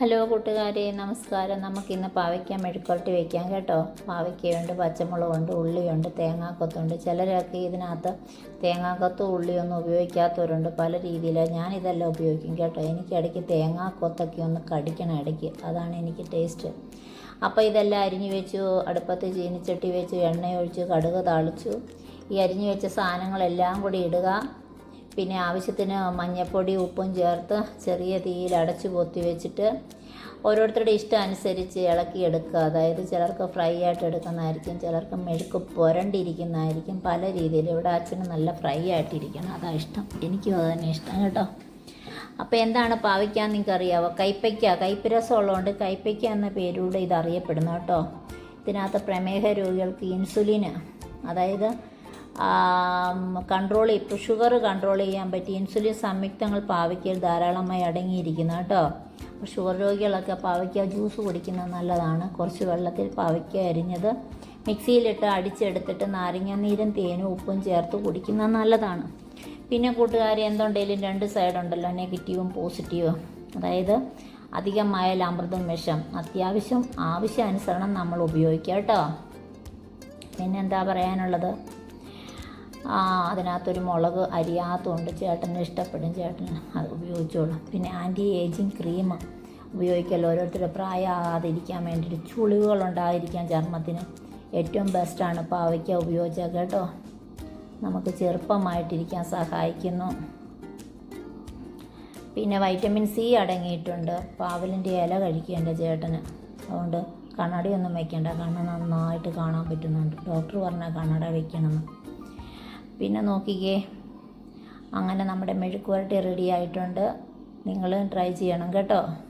Hello കൂട്ടുകാരെ നമസ്കാരം. നമുക്കിന്ന് പാവയ്ക്ക മെഴുക്കുരട്ടി വയ്ക്കാം കേട്ടോ. പാവയ്ക്കയുണ്ട് പച്ചമുളകുണ്ട് ഉള്ളിയുണ്ട് തേങ്ങാക്കൊത്തുണ്ട്. ചിലരൊക്കെ ഇതിനകത്ത് തേങ്ങാക്കൊത്തും ഉള്ളിയൊന്നും ഉപയോഗിക്കാത്തവരുണ്ട്. പല രീതിയിൽ ഞാനിതെല്ലാം ഉപയോഗിക്കും കേട്ടോ. എനിക്ക് ഇടയ്ക്ക് തേങ്ങാക്കൊത്തൊക്കെ ഒന്ന് കടിക്കണം ഇടയ്ക്ക്. അതാണ് എനിക്ക് ടേസ്റ്റ്. അപ്പോൾ ഇതെല്ലാം അരിഞ്ഞു വെച്ചു അടുപ്പത്ത് ചീനിച്ചട്ടി വെച്ചു എണ്ണ ഒഴിച്ചു കടുക് താളിച്ചു. ഈ അരിഞ്ഞു വെച്ച സാധനങ്ങളെല്ലാം കൂടി ഇടുക. പിന്നെ ആവശ്യത്തിന് മഞ്ഞൾപ്പൊടി ഉപ്പും ചേർത്ത് ചെറിയ തീയിൽ അടച്ചു പൊത്തി വെച്ചിട്ട് ഓരോരുത്തരുടെ ഇഷ്ടം അനുസരിച്ച് ഇളക്കിയെടുക്കുക അതായത് ചിലർക്ക് ഫ്രൈ ആയിട്ട് എടുക്കുന്നതായിരിക്കും ചിലർക്ക് മെഴുക്ക് പുരണ്ടിരിക്കുന്നതായിരിക്കും പല രീതിയിൽ ഇവിടെ അച്ഛന് നല്ല ഫ്രൈ ആയിട്ടിരിക്കണം. അതാ ഇഷ്ടം. എനിക്കും അത് തന്നെ ഇഷ്ടം കേട്ടോ. അപ്പോൾ എന്താണ് പാവയ്ക്ക നിങ്ങൾക്ക് അറിയാവോ കൈപ്പയ്ക്ക. കൈപ്പരസം ഉള്ളതുകൊണ്ട് കൈപ്പയ്ക്ക എന്ന പേരിലൂടെ ഇത് അറിയപ്പെടുന്നു കേട്ടോ. ഇതിനകത്ത് പ്രമേഹ രോഗികൾക്ക് ഇൻസുലിന് അതായത് കൺട്രോൾ ഇപ്പോൾ ഷുഗർ കൺട്രോൾ ചെയ്യാൻ പറ്റി ഇൻസുലിൻ സംയുക്തങ്ങൾ പാവയ്ക്കയിൽ ധാരാളമായി അടങ്ങിയിരിക്കുന്നു കേട്ടോ. അപ്പോൾ ഷുഗർ രോഗികളൊക്കെ പാവയ്ക്ക ജ്യൂസ് കുടിക്കുന്നത് നല്ലതാണ്. കുറച്ച് വെള്ളത്തിൽ പാവയ്ക്ക അരിഞ്ഞത് മിക്സിയിലിട്ട് അടിച്ചെടുത്തിട്ട് നാരങ്ങ നീരും തേനും ഉപ്പും ചേർത്ത് കുടിക്കുന്നത് നല്ലതാണ്. പിന്നെ കൂട്ടുകാരെ എന്തുണ്ടെങ്കിലും രണ്ട് സൈഡുണ്ടല്ലോ നെഗറ്റീവും പോസിറ്റീവും അതായത് അധികമായ ലാമൃതം വിഷം. അത്യാവശ്യം ആവശ്യാനുസരണം നമ്മൾ ഉപയോഗിക്കുക കേട്ടോ. പിന്നെന്താ പറയാനുള്ളത്? അതിനകത്തൊരു മുളക് അരിയാത്തതുകൊണ്ട് ചേട്ടന് ഇഷ്ടപ്പെടും. ചേട്ടന് അത് ഉപയോഗിച്ചോളും. പിന്നെ ആന്റി ഏജിങ് ക്രീം ഉപയോഗിക്കല്ലോ ഓരോരുത്തരുടെ പ്രായമാകാതിരിക്കാൻ വേണ്ടിയിട്ട് ചുളിവുകളുണ്ടായിരിക്കാൻ ചർമ്മത്തിന്. ഏറ്റവും ബെസ്റ്റാണ് പാവയ്ക്ക ഉപയോഗിച്ചാൽ കേട്ടോ. നമുക്ക് ചെറുപ്പമായിട്ടിരിക്കാൻ സഹായിക്കുന്നു. പിന്നെ വൈറ്റമിൻ സി അടങ്ങിയിട്ടുണ്ട്. പാവലിന്റെ ഇല കഴിക്കേണ്ട ചേട്ടന്. അതുകൊണ്ട് കണ്ണടയൊന്നും വയ്ക്കേണ്ട കണ്ണ് നന്നായിട്ട് കാണാൻ പറ്റുന്നുണ്ട്. ഡോക്ടർ പറഞ്ഞാൽ കണ്ണട വെക്കണമെന്ന്. പിന്നെ നോക്കിക്കേ. അങ്ങനെ നമ്മുടെ മെഴുക്കുവരട്ടി റെഡി ആയിട്ടുണ്ട്. നിങ്ങൾ ട്രൈ ചെയ്യണം കേട്ടോ.